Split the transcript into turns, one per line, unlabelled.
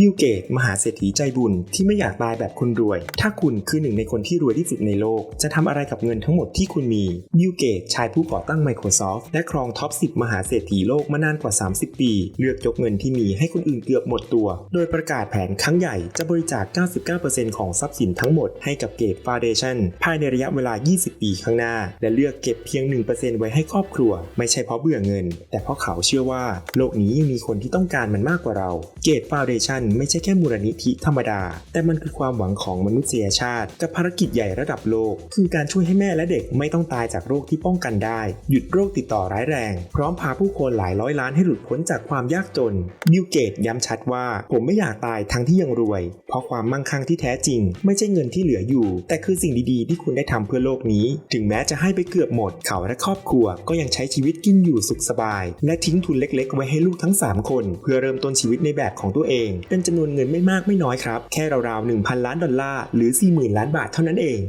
บิลเกต มหาเศรษฐีใจบุญที่ไม่อยากตายแบบคนรวย ถ้าคุณคือหนึ่งในคนที่รวยที่สุดในโลก จะทำอะไรกับเงินทั้งหมดที่คุณมี บิลเกต ชายผู้ก่อตั้ง Microsoft และครองท็อป 10 มหาเศรษฐีโลกมานานกว่า 30 ปี เลือกยกเงินที่มีให้คนอื่นเกือบหมดตัว โดยประกาศแผนครั้งใหญ่จะบริจาค 99%ของทรัพย์สินทั้งหมดให้กับเกตฟ u n เดชั่นภายในระยะเวลา 20 ปีข้างหน้า และเลือกเก็บเพียง 1%ไว้ให้ครอบครัว ไม่ใช่เพราะเบื่อเงิน แต่เพราะเขาเชื่อว่า โลกนี้ยังมีคนที่ต้องการมันมากกว่าเรา เกตฟ u n เดชั่นไม่ใช่แค่มูลนิธิธรรมดา แต่มันคือความหวังของมนุษยชาติ กับภารกิจใหญ่ระดับโลก คือการช่วยให้แม่และเด็กไม่ต้องตายจากโรคที่ป้องกันได้ หยุดโรคติดต่อร้ายแรง พร้อมพาผู้คนหลายร้อยล้านให้หลุดพ้นจากความยากจนบิลเกตย้ำชัดว่า ผมไม่อยากตายทั้งที่ยังรวย เพราะความมั่งคั่งที่แท้จริง ไม่ใช่เงินที่เหลืออยู่ แต่คือสิ่งดีๆ ที่คุณได้ทำเพื่อโลกนี้ ถึงแม้จะให้ไปเกือบหมด เขาและครอบครัวก็ยังใช้ชีวิตกินอยู่สุขสบาย และทิ้งทุนเล็ก ๆ ไว้ให้ลูกทั้ง 3 คน เพื่อเริ่มต้นชีวิตในแบบของตัวเองเป็นจำนวนเงินไม่มากไม่น้อยครับ แค่ราวๆ1,000 ล้านดอลลาร์หรือ 40,000 ล้านบาทเท่านั้นเอง